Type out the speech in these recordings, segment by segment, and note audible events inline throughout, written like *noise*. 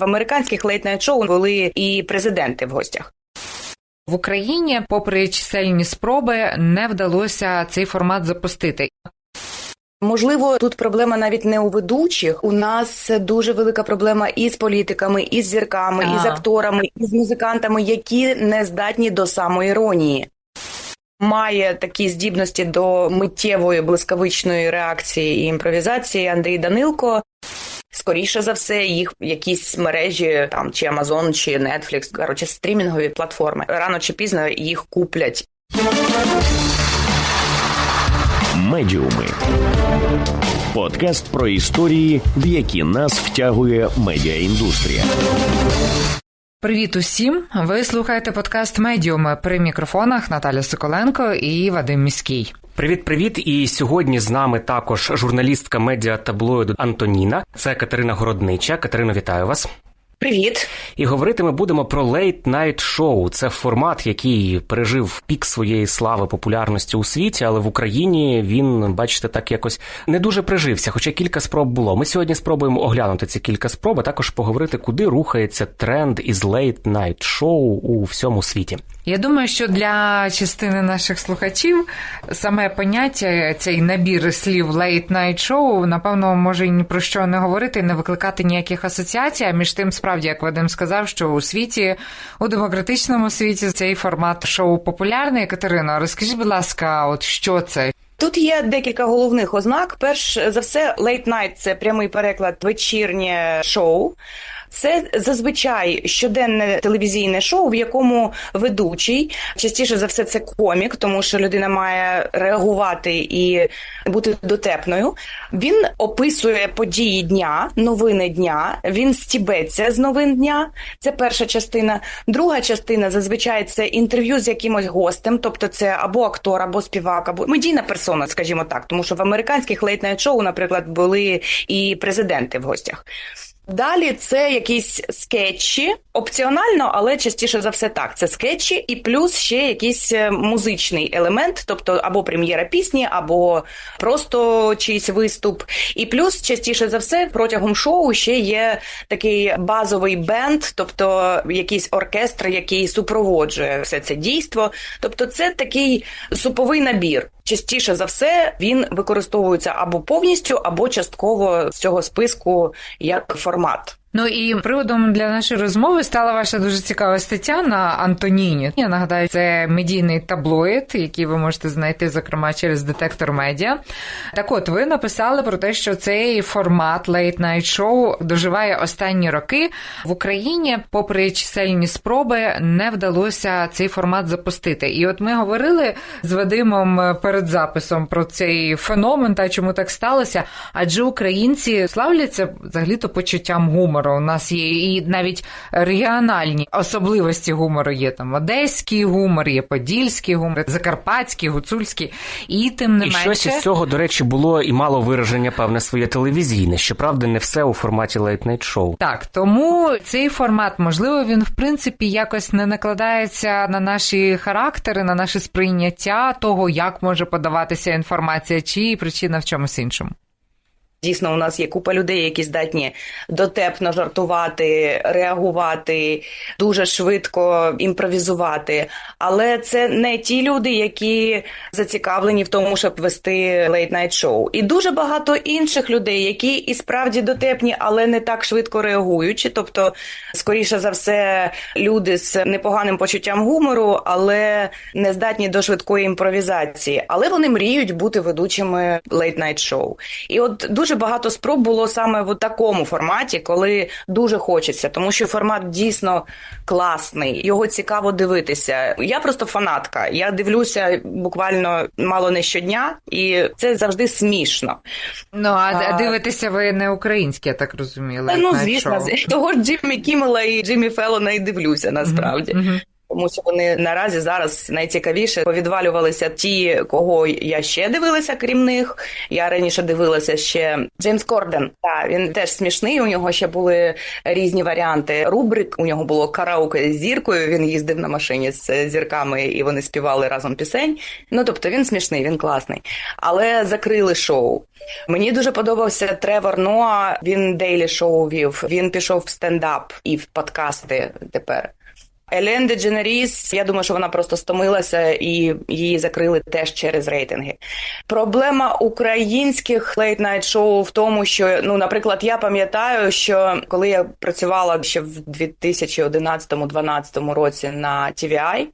В американських лейт-найт шоу були і президенти в гостях. В Україні, попри чисельні спроби, не вдалося цей формат запустити. Можливо, тут проблема навіть не у ведучих. У нас дуже велика проблема і з політиками, і з зірками, і з акторами, і з музикантами, які не здатні до самоіронії. Має такі здібності до миттєвої блискавичної реакції і імпровізації Андрій Данилко. Скоріше за все, їх якісь мережі там чи Amazon, чи Netflix, коротше, стрімінгові платформи. Рано чи пізно їх куплять. Медіуми. Подкаст про історії, в які нас втягує медіаіндустрія. Привіт усім! Ви слухаєте подкаст Медіуми при мікрофонах Наталя Соколенко і Вадим Міський. Привіт, привіт! І сьогодні з нами також журналістка медіа таблоїду Антоніна. Це Катерина Городнича. Катерино, вітаю вас. Привіт! І говорити ми будемо про Late Night Show. Це формат, який пережив пік своєї слави популярності у світі, але в Україні він, бачите, так якось не дуже прижився. Хоча кілька спроб було. Ми сьогодні спробуємо оглянути ці кілька спроб, а також поговорити, куди рухається тренд із Late Night Show у всьому світі. Я думаю, що для частини наших слухачів саме поняття цей набір слів late night show, напевно, може ні про що не говорити, не викликати ніяких асоціацій. А між тим, справді, як Вадим сказав, що у світі, у демократичному світі, цей формат шоу популярний. Катерино, розкажіть, будь ласка, от що це? Тут є декілька головних ознак. Перш за все, late night – це прямий переклад вечірнє шоу. Це зазвичай щоденне телевізійне шоу, в якому ведучий частіше за все це комік, тому що людина має реагувати і бути дотепною. Він описує події дня, новини дня. Він стібеться з новин дня. Це перша частина. Друга частина зазвичай це інтерв'ю з якимось гостем, тобто це або актор, або співак, або медійна персона, скажімо так, тому що в американських лейт-найт шоу, наприклад, були і президенти в гостях. Далі це якісь скетчі, опціонально, але частіше за все так. Це скетчі, і плюс ще якийсь е, музичний елемент, тобто або прем'єра пісні, або просто чийсь виступ. І плюс частіше за все протягом шоу ще є такий базовий бенд, тобто якийсь оркестр, який супроводжує все це дійство. Тобто, це такий суповий набір. Частіше за все він використовується або повністю, або частково з цього списку як формат. Ну і приводом для нашої розмови стала ваша дуже цікава стаття на Антоніні. Я нагадаю, це медійний таблоїд, який ви можете знайти, зокрема, через детектор медіа. Так от, ви написали про те, що цей формат Night Show доживає останні роки в Україні, попри чисельні спроби, не вдалося цей формат запустити. І от ми говорили з Вадимом перед записом про цей феномен та чому так сталося. Адже українці славляться взагалі-то почуттям гумору. У нас є і навіть регіональні особливості гумору. Є там одеський гумор, є подільський гумор, закарпатський, гуцульський. І тим не і менше... щось із цього, до речі, було і мало вираження, певне, своє телевізійне. Щоправда, не все у форматі Late Night Show. Так, тому цей формат, можливо, він в принципі якось не накладається на наші характери, на наше сприйняття того, як може подаватися інформація, чи причина в чомусь іншому. Дійсно, у нас є купа людей, які здатні дотепно жартувати, реагувати, дуже швидко імпровізувати. Але це не ті люди, які зацікавлені в тому, щоб вести лейт-найт шоу. І дуже багато інших людей, які і справді дотепні, але не так швидко реагуючи. Тобто, скоріше за все, люди з непоганим почуттям гумору, але не здатні до швидкої імпровізації. Але вони мріють бути ведучими лейт-найт шоу. І от дуже багато спроб було саме в такому форматі, коли дуже хочеться, тому що формат дійсно класний, його цікаво дивитися. Я просто фанатка. Я дивлюся буквально мало не щодня, і це завжди смішно. Ну а, А. дивитеся ви не українське, я так розумію. Та, ну звісно, того ж Джиммі Кіммела і Джиммі Феллона і дивлюся насправді. Мгм. Тому що вони наразі зараз найцікавіше повідвалювалися ті, кого я ще дивилася, крім них. Я раніше дивилася ще Джеймс Корден. Так, він теж смішний. У нього ще були різні варіанти рубрик. У нього було караоке з зіркою. Він їздив на машині з зірками, і вони співали разом пісень. Ну тобто він смішний, він класний. Але закрили шоу. Мені дуже подобався Тревор Ноа. Він дейлі шоу вів. Він пішов в стендап і в подкасти тепер. Елен Дедженеріс, я думаю, що вона просто стомилася і її закрили теж через рейтинги. Проблема українських лейт-найт шоу в тому, що ну, наприклад, я пам'ятаю, що коли я працювала ще в 2011-2012 році на TVI,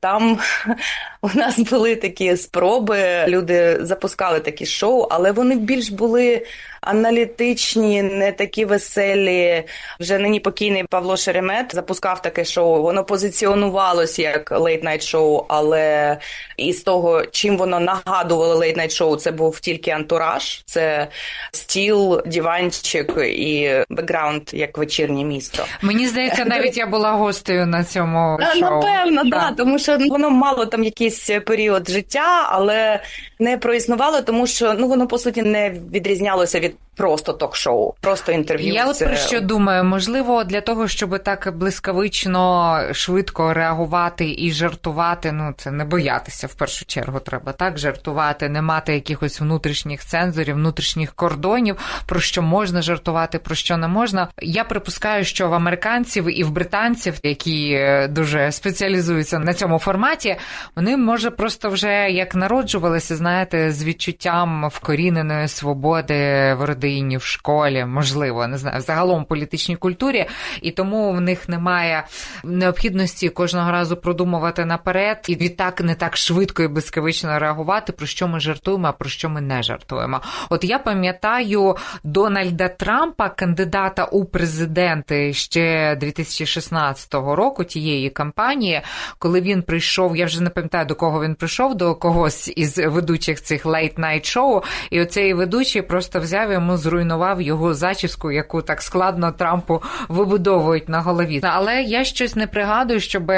там *laughs* у нас були такі спроби. Люди запускали такі шоу, але вони більш були аналітичні, не такі веселі. Вже нині покійний Павло Шеремет запускав таке шоу. Воно позиціонувалось як лейт-найт шоу, але із того, чим воно нагадувало лейт-найт шоу, це був тільки антураж, це стіл, диванчик і бекграунд як вечірнє місто. Мені здається, навіть я була гостею на цьому *laughs* шоу. Напевно, Так. да, тому що ну, воно мало там якийсь період життя, але не проіснувало, тому що ну воно по суті не відрізнялося від right просто ток-шоу, просто інтерв'ю. Я от про що думаю, можливо, для того, щоб так блискавично швидко реагувати і жартувати, ну це не боятися в першу чергу. Треба так жартувати, не мати якихось внутрішніх цензорів, внутрішніх кордонів, про що можна жартувати, про що не можна. Я припускаю, що в американців і в британців, які е, дуже спеціалізуються на цьому форматі, вони може просто вже як народжувалися, знаєте, з відчуттям вкоріненої свободи в родині, в школі, можливо, не знаю, загалом в політичній культурі, і тому в них немає необхідності кожного разу продумувати наперед і відтак не так швидко і блискавично реагувати, про що ми жартуємо, а про що ми не жартуємо. От я пам'ятаю Дональда Трампа, кандидата у президенти ще 2016 року тієї кампанії, коли він прийшов, я вже не пам'ятаю до кого він прийшов, до когось із ведучих цих лейт-найт шоу, і оцей ведучий просто взяв йому зруйнував його зачіску, яку так складно Трампу вибудовують на голові. Але я щось не пригадую, щоб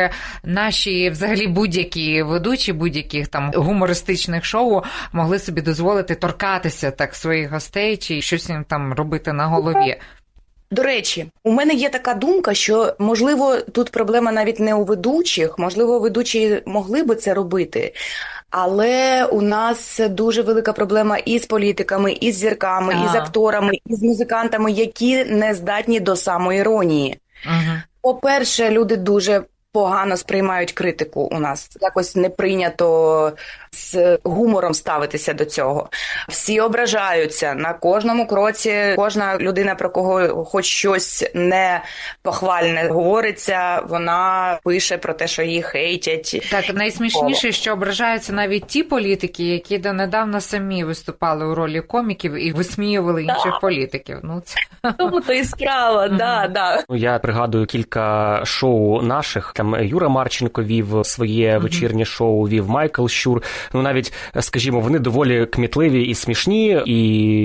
наші взагалі будь-які ведучі будь-яких там гумористичних шоу могли собі дозволити торкатися так своїх гостей чи щось їм там робити на голові. До речі, у мене є така думка, що можливо тут проблема навіть не у ведучих, можливо, ведучі могли би це робити. Але у нас дуже велика проблема і з політиками, і з зірками, і з акторами, і з музикантами, які не здатні до самоіронії. Угу. По-перше, люди дуже погано сприймають критику у нас. Якось не прийнято з гумором ставитися до цього. Всі ображаються на кожному кроці. Кожна людина, про кого хоч щось не похвальне говориться, вона пише про те, що її хейтять. Так, найсмішніше, що ображаються навіть ті політики, які донедавна самі виступали у ролі коміків і висміювали інших політиків. Ну це Тому то і справа, да, да. Ну, Я пригадую кілька шоу наших. Там Юра Марченко вів своє вечірнє шоу, вів Майкл Щур. Ну навіть, скажімо, вони доволі кмітливі і смішні, і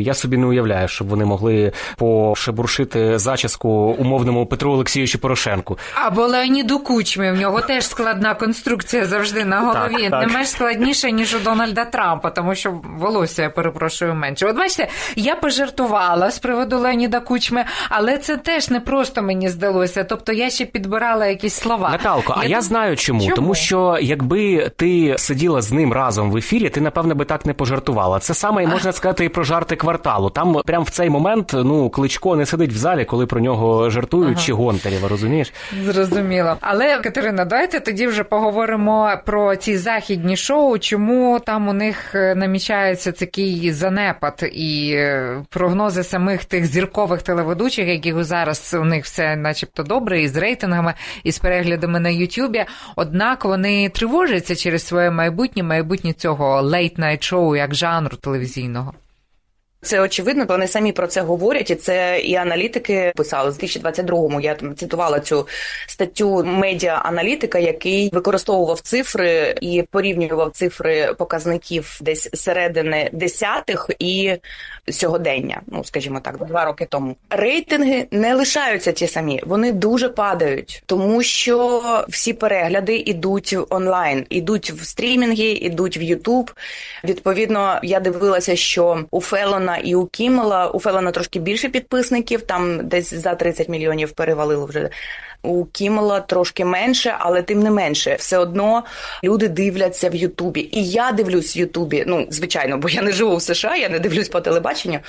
я собі не уявляю, щоб вони могли пошебуршити зачіску умовному Петру Олексійовичу Порошенку. або Леоніду Кучмі. В нього теж складна конструкція завжди на голові. Так, так. Не менш складніша, ніж у Дональда Трампа, тому що волосся, я перепрошую, менше. От бачите, я пожартувала з приводу Леоніда Кучми, але це теж не просто мені здалося. Тобто я ще підбирала якісь слова. Наталко, а я дум- знаю чому. Чому? Тому що якби ти сиділа з ним разом в ефірі, ти напевне би так не пожартувала. Це саме і можна сказати і про жарти кварталу. Там прям в цей момент ну кличко не сидить в залі, коли про нього жартують Ага. чи Гонтарєва, розумієш? Зрозуміло. Але Катерина, давайте тоді вже поговоримо про ці західні шоу. Чому там у них е, намічається такий занепад і е, прогнози самих тих зіркових телеведучих, яких зараз у них все, начебто, добре, і з рейтингами, і з переглядами на Ютубі. Однак вони тривожаться через своє майбутнє, майбутнє цього лейт-найт шоу як жанру телевізійного. Це очевидно, вони самі про це говорять, і це і аналітики писали з 2022-му. Я там цитувала цю статтю медіа-аналітика, який використовував цифри і порівнював цифри показників десь середини десятих і сьогодення. Ну скажімо так, два роки тому. Рейтинги не лишаються ті самі, вони дуже падають, тому що всі перегляди ідуть онлайн, ідуть в стрімінги, ідуть в Ютуб. Відповідно, я дивилася, що у Фелона і у Кімела у Фелона трошки більше підписників, там десь за 30 мільйонів перевалило вже. У Кімела трошки менше, але тим не менше, все одно люди дивляться в Ютубі. І я дивлюсь в Ютубі. Ну, звичайно, бо я не живу в США, я не дивлюсь по телебаченню.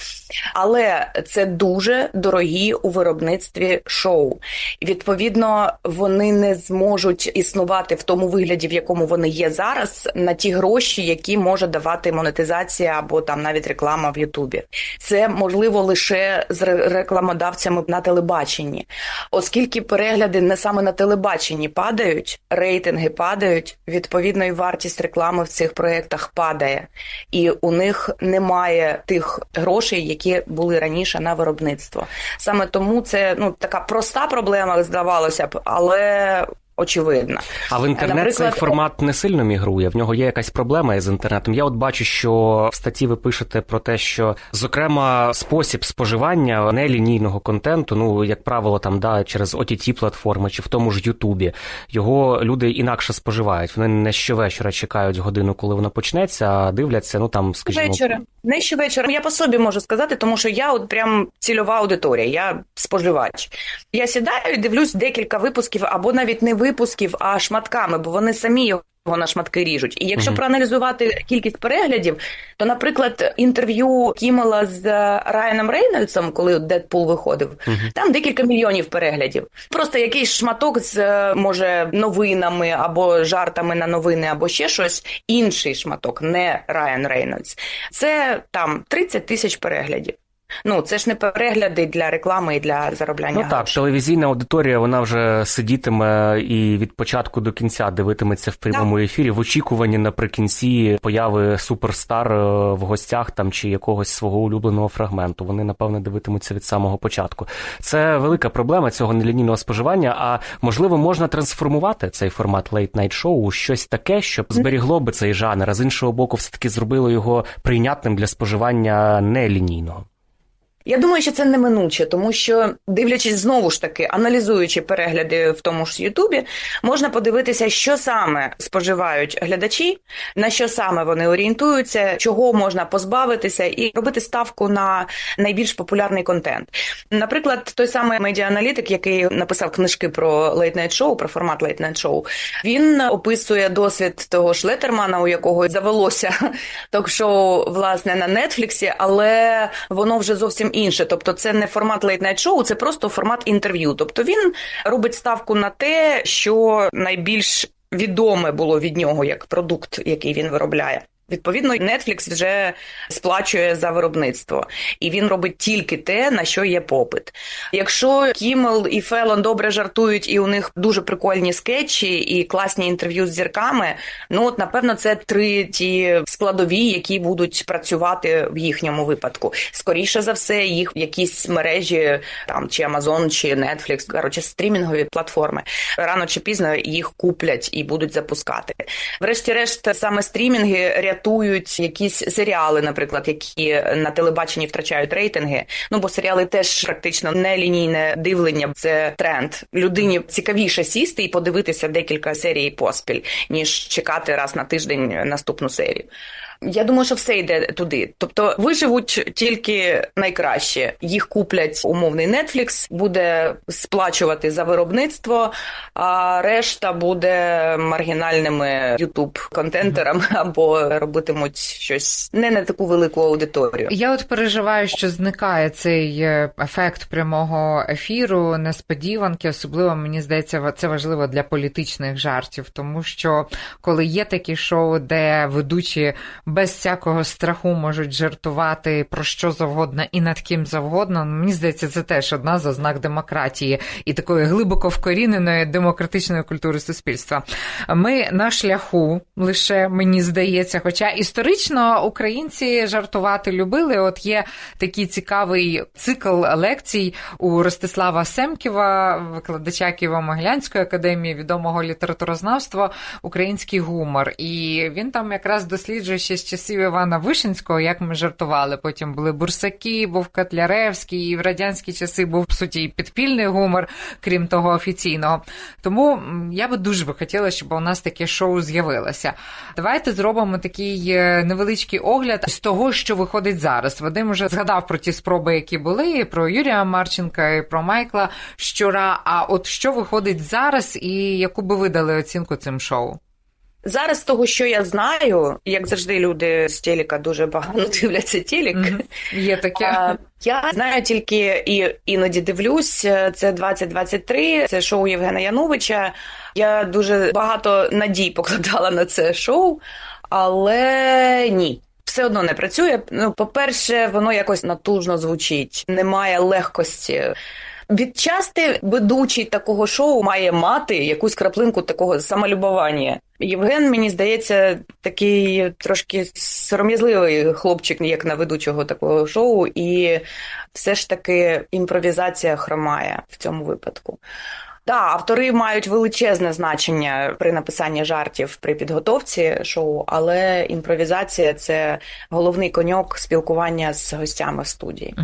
Але це дуже дорогі у виробництві шоу. Відповідно, вони не зможуть існувати в тому вигляді, в якому вони є зараз, на ті гроші, які може давати монетизація або там навіть реклама в Ютубі. Це можливо лише з рекламодавцями на телебаченні, оскільки перегляди не саме на телебаченні падають, рейтинги падають. Відповідно, і вартість реклами в цих проєктах падає, і у них немає тих грошей, які були раніше на виробництво. Саме тому це ну така проста проблема, здавалося б, але очевидна. А в інтернет Наприклад, цей формат не сильно мігрує. В нього є якась проблема із інтернетом. Я от бачу, що в статті ви пишете про те, що зокрема спосіб споживання нелінійного контенту, ну як правило, там да через ott платформи чи в тому ж Ютубі, його люди інакше споживають. Вони не щовечора чекають годину, коли воно почнеться, а дивляться. Ну там, скажімо, Вечора. Не щовечора. Я по собі можу сказати, тому що я от прям цільова аудиторія, я споживач. Я сідаю і дивлюсь декілька випусків, або навіть не випусків, а шматками, бо вони самі його. на шматки ріжуть. І якщо Мгм. проаналізувати кількість переглядів, то, наприклад, інтерв'ю Кімела з е, Райаном Рейнольдсом, коли Дедпул виходив, Мгм. там декілька мільйонів переглядів. Просто якийсь шматок з е, може новинами або жартами на новини, або ще щось. Інший шматок, не Райан Рейнольдс. Це там 30 тисяч переглядів. Ну це ж не перегляди для реклами і для заробляння. Ну так, телевізійна аудиторія вона вже сидітиме і від початку до кінця дивитиметься в прямому ефірі в очікуванні наприкінці появи суперстар е, в гостях там чи якогось свого улюбленого фрагменту. Вони напевне дивитимуться від самого початку. Це велика проблема цього нелінійного споживання. А можливо, можна трансформувати цей формат late night show у щось таке, щоб зберігло би цей жанр, а з іншого боку, все таки зробило його прийнятним для споживання нелінійного. Я думаю, що це неминуче, тому що дивлячись знову ж таки, аналізуючи перегляди в тому ж Ютубі, можна подивитися, що саме споживають глядачі, на що саме вони орієнтуються, чого можна позбавитися, і робити ставку на найбільш популярний контент. Наприклад, той самий медіааналітик, який написав книжки про лейтнайт шоу, про формат лейтнайт шоу, він описує досвід того ж Леттермана, у якого завелося *laughs* ток-шоу власне на Нетфліксі, але воно вже зовсім інше. Тобто, це не формат лейтнайт-шоу, це просто формат інтерв'ю. Тобто він робить ставку на те, що найбільш відоме було від нього як продукт, який він виробляє. Відповідно, Netflix вже сплачує за виробництво, і він робить тільки те, на що є попит. Якщо Кімел і Фелон добре жартують, і у них дуже прикольні скетчі і класні інтерв'ю з зірками, ну от напевно це три ті складові, які будуть працювати в їхньому випадку. Скоріше за все, їх якісь мережі там чи Amazon, чи Netflix, коротше, стрімінгові платформи рано чи пізно їх куплять і будуть запускати. Врешті-решт, саме стрімінги рятують якісь серіали, наприклад, які на телебаченні втрачають рейтинги. Ну бо серіали теж практично нелінійне дивлення. Це тренд. Людині цікавіше сісти і подивитися декілька серій поспіль, ніж чекати раз на тиждень наступну серію. Я думаю, що все йде туди. Тобто виживуть тільки найкраще. Їх куплять умовний Netflix, буде сплачувати за виробництво, а решта буде маргінальними youtube контентерами або робитимуть щось не на таку велику аудиторію. Я от переживаю, що зникає цей е, ефект прямого ефіру, несподіванки. Особливо мені здається, це важливо для політичних жартів, тому що коли є такі шоу, де ведучі без всякого страху можуть жартувати про що завгодно і над ким завгодно. Мені здається, це теж одна з ознак демократії і такої глибоко вкоріненої демократичної культури суспільства. Ми на шляху лише мені здається, хоча історично українці жартувати любили. От є такий цікавий цикл лекцій у Ростислава Семківа, викладача Києво-Могилянської академії відомого літературознавства Український гумор. І він там якраз досліджує ще з часів Івана Вишинського, як ми жартували. Потім були бурсаки, був Котляревський, і в радянські часи був в суті підпільний гумор, крім того офіційного. Тому я би дуже би хотіла, щоб у нас таке шоу з'явилося. Давайте зробимо такий е, невеличкий огляд з того, що виходить зараз. Вадим вже згадав про ті спроби, які були, і про Юрія Марченка, і про Майкла Щура. А от що виходить зараз, і яку би ви дали оцінку цим шоу? Зараз того, що я знаю, як завжди, люди з телека дуже багато *laughs* дивляться телек. Мгм. Є таке. А, Я знаю тільки і іноді дивлюсь. е, Це 2023, це шоу Євгена Яновича. Я дуже багато надій покладала на це шоу, але ні. Все одно не працює. Ну, по-перше, воно якось натужно звучить, немає легкості. Відчасти ведучий такого шоу має мати якусь краплинку такого самолюбування. Євген, мені здається, такий трошки сором'язливий хлопчик, як на ведучого такого шоу, і все ж таки імпровізація хромає в цьому випадку. Так, автори мають величезне значення при написанні жартів при підготовці шоу, але імпровізація це головний коньок спілкування з гостями в студії.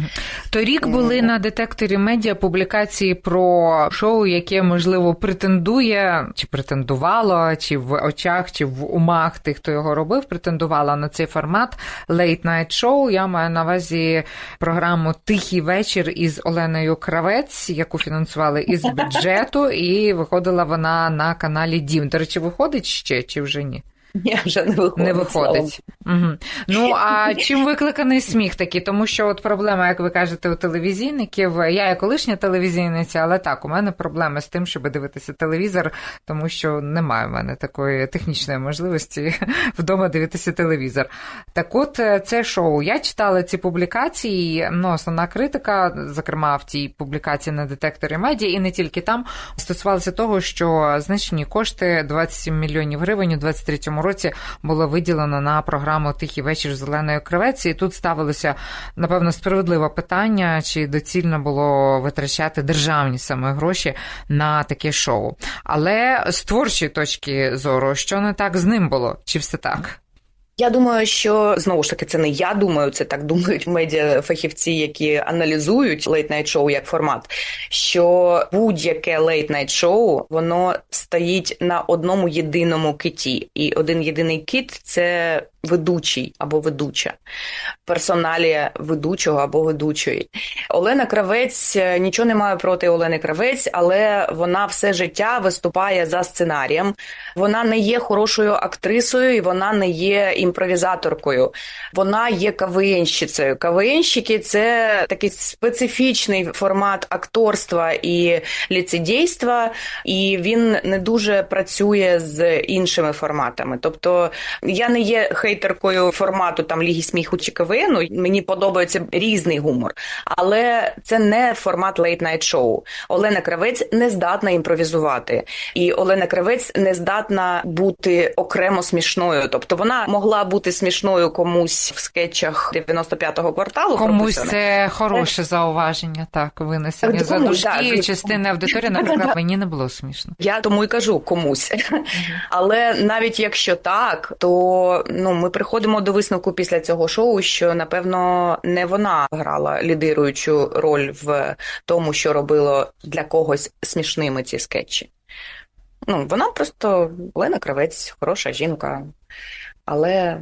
Торік були на детекторі медіа публікації про шоу, яке можливо претендує, чи претендувало, чи в очах, чи в умах тих, хто його робив, претендувала на цей формат Late Night Show. Я маю на увазі програму Тихий вечір із Оленою Кравець, яку фінансували із бюджету, і виходила вона на каналі Дім. До речі, виходить ще чи вже ні? Ні, вже не виходить. Не виходить. Угу. Ну *laughs* а чим викликаний сміх такий? Тому що от проблема, як ви кажете, у телевізійників. Я є колишня телевізійниця, але так, у мене проблеми з тим, щоб дивитися телевізор, тому що немає в мене такої технічної можливості *laughs* вдома дивитися телевізор. Так от е, це шоу. Я читала ці публікації. Ну, основна критика, зокрема в тій публікації на детекторі медіа, і не тільки там, стосувалася того, що значні кошти 27 мільйонів гривень у 23-му році було виділено на програму Тихий вечір зеленої Оленою І тут ставилося напевно справедливе питання, чи доцільно було витрачати державні саме гроші на таке шоу. Але з творчої точки зору, що не так з ним було, чи все так? Я думаю, що знову ж таки це не я думаю, це так думають медіафахівці, які аналізують лейт-найт шоу як формат. Що будь-яке лейт-найт шоу воно стоїть на одному єдиному киті, і один єдиний кит це ведучий або ведуча, персоналія ведучого або ведучої. Олена Кравець нічого не маю проти Олени Кравець, але вона все життя виступає за сценарієм. Вона не є хорошою актрисою і вона не є імпровізаторкою. Вона є КВНщицею. КВНщики – це такий специфічний формат акторства і ліцедійства, і він не дуже працює з іншими форматами. Тобто я не є хейтеркою формату там Ліги сміху чи КВНу. Мені подобається різний гумор, але це не формат лейт-найт шоу. Олена Кравець не здатна імпровізувати, і Олена Кравець не здатна бути окремо смішною. Тобто вона могла бути смішною комусь в скетчах 95-го кварталу. Комусь прописано. це хороше зауваження, так, винесення за дужки частини аудиторії, наприклад, мені не було смішно. Я тому і кажу комусь. Але навіть якщо так, то ну ми приходимо до висновку після цього шоу, що напевно не вона грала лідируючу роль в тому, що робило для когось смішними ці скетчі. Ну, вона просто Олена Кравець, хороша жінка, але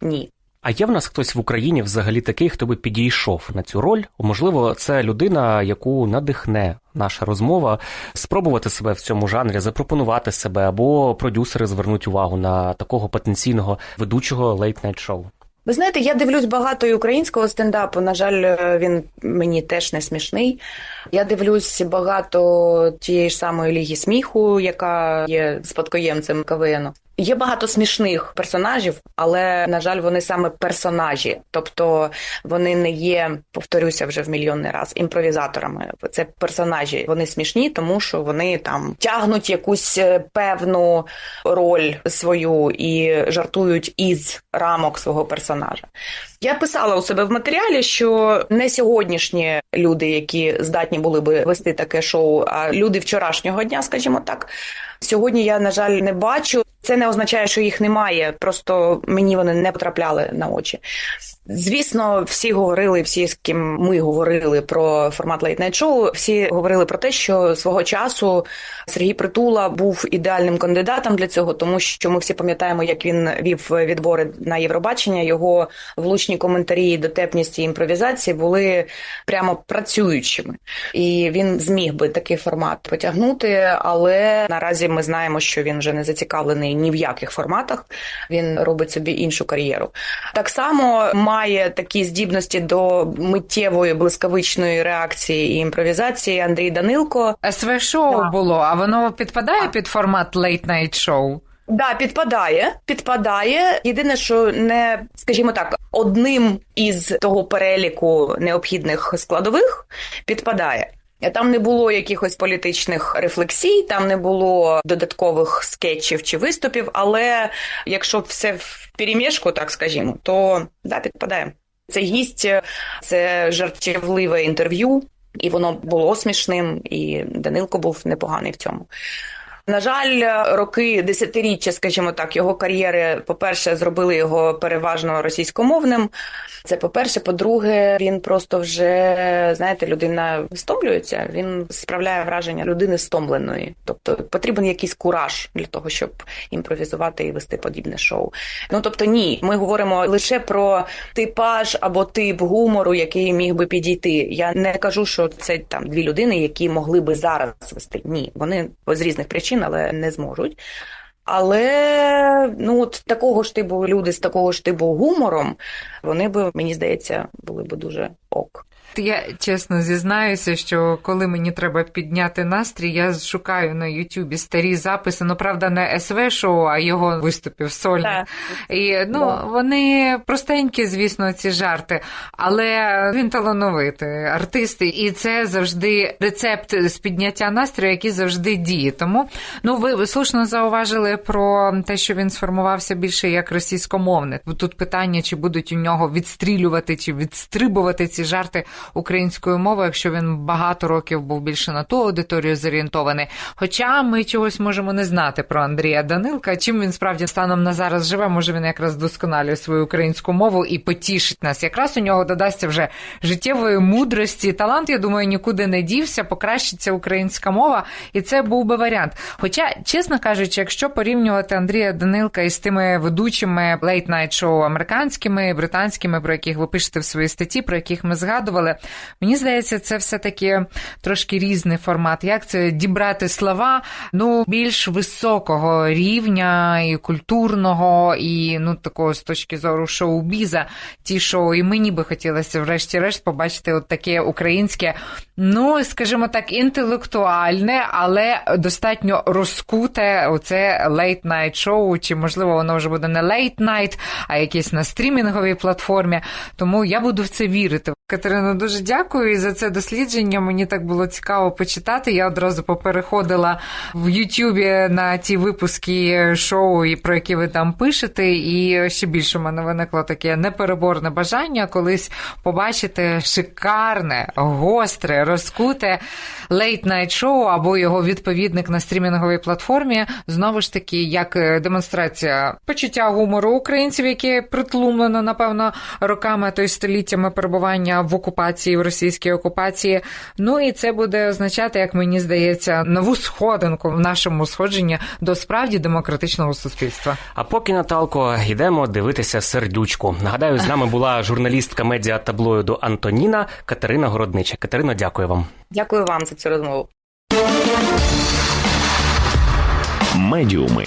ні. А є в нас хтось в Україні взагалі такий, хто би підійшов на цю роль? Можливо, це людина, яку надихне наша розмова, спробувати себе в цьому жанрі, запропонувати себе, або продюсери звернуть увагу на такого потенційного ведучого лейт-найт шоу. Ви знаєте, я дивлюсь багато і українського стендапу. На жаль, е, він мені теж не смішний. Я дивлюсь багато тієї ж самої ліги сміху, яка є спадкоємцем КВНу. Є багато смішних персонажів, але на жаль, вони саме персонажі, тобто вони не є, повторюся вже в мільйонний раз, імпровізаторами. Це персонажі. Вони смішні, тому що вони там тягнуть якусь е, певну роль свою і жартують із рамок свого персонажа. Я писала у себе в матеріалі, що не сьогоднішні люди, які здатні були би вести таке шоу, а люди вчорашнього дня, скажімо так. Сьогодні я, на жаль, не бачу. Це не означає, що їх немає, просто мені вони не потрапляли на очі. Звісно, всі говорили, всі, з ким ми говорили про формат Late Night Show, всі говорили про те, що свого часу Сергій Притула був ідеальним кандидатом для цього, тому що ми всі пам'ятаємо, як він вів відбори на Євробачення. Його влучні коментарі, дотепність і імпровізації були прямо працюючими, і він зміг би такий формат потягнути. Але наразі ми знаємо, що він вже не зацікавлений ні в яких форматах. Він робить собі іншу кар'єру. Так само має такі здібності до миттєвої блискавичної реакції і імпровізації Андрій Данилко. СВ шоу Да. було, а воно підпадає під формат late night show? Да, підпадає, підпадає. Єдине, що не, скажімо так, одним із того переліку необхідних складових підпадає. Там не було якихось політичних рефлексій, там не було додаткових скетчів чи виступів, але якщо все в перемішку, так скажімо, то да, підпадає. Це гість це жартівливе інтерв'ю, і воно було смішним, і Данилко був непоганий в цьому. На жаль, роки десятиріччя, скажімо так, його кар'єри, по-перше, зробили його переважно російськомовним. Це по-перше, по-друге, він просто вже знаєте, людина стомлюється. Він справляє враження людини стомленої. Тобто потрібен якийсь кураж для того, щоб імпровізувати і вести подібне шоу. Ну тобто, ні, ми говоримо лише про типаж або тип гумору, який міг би підійти. Я не кажу, що це там дві людини, які могли би зараз вести. Ні, вони з різних причин, але не зможуть. Але ну от такого ж типу люди з такого ж типу гумором, вони би, мені здається, були б дуже ок. Я чесно зізнаюся, що коли мені треба підняти настрій, я шукаю на Ютубі старі записи. Ну правда, не СВ шоу, а його виступів сольних. І ну Да. вони простенькі, звісно, ці жарти, але він талановитий артист, і це завжди рецепт з підняття настрою, який завжди діє. Тому ну ви слушно зауважили про те, що він сформувався більше як російськомовник. Тут питання, чи будуть у нього відстрілювати чи відстрибувати ці жарти українською мовою, якщо він багато років був більше на ту аудиторію зорієнтований. Хоча ми чогось можемо не знати про Андрія Данилка, чим він справді станом на зараз живе, може він якраз досконалює свою українську мову і потішить нас. Якраз у нього додасться вже життєвої мудрості. Талант, я думаю, нікуди не дівся, покращиться українська мова, і це був би варіант. Хоча, чесно кажучи, якщо порівнювати Андрія Данилка із тими ведучими лейт-найт шоу американськими, британськими, про яких ви пишете в своїй статті, про яких ми згадували, мені здається, це все таки трошки різний формат. Як це дібрати слова ну більш високого рівня і культурного, і ну такого з точки зору шоу-біза, ті шоу, і мені би хотілося, врешті-решт, побачити от таке українське, ну скажімо так, інтелектуальне, але достатньо розкуте. Оце лейт-найт шоу, чи можливо воно вже буде не лейт-найт, а якесь на стрімінговій платформі. Тому я буду в це вірити. Катерина, дуже дякую і за це дослідження. Мені так було цікаво почитати. Я одразу попереходила в Ютубі на ті випуски шоу, про які ви там пишете. І ще більше в мене виникло таке непереборне бажання колись побачити шикарне, гостре, розкуте лейт-найт шоу або його відповідник на стрімінговій платформі. Знову ж таки, як е, демонстрація почуття гумору українців, яке притлумлено, напевно, роками, то й століттями перебування в окупації, в російській окупації. Ну і це буде означати, як мені здається, нову сходинку в нашому сходженні до справді демократичного суспільства. А поки Наталко йдемо дивитися сердючку. Нагадаю, з нами була журналістка медіа таблоїду Антоніна Катерина Городнича. Катерино, дякую вам. Дякую вам за цю розмову. Медіуми.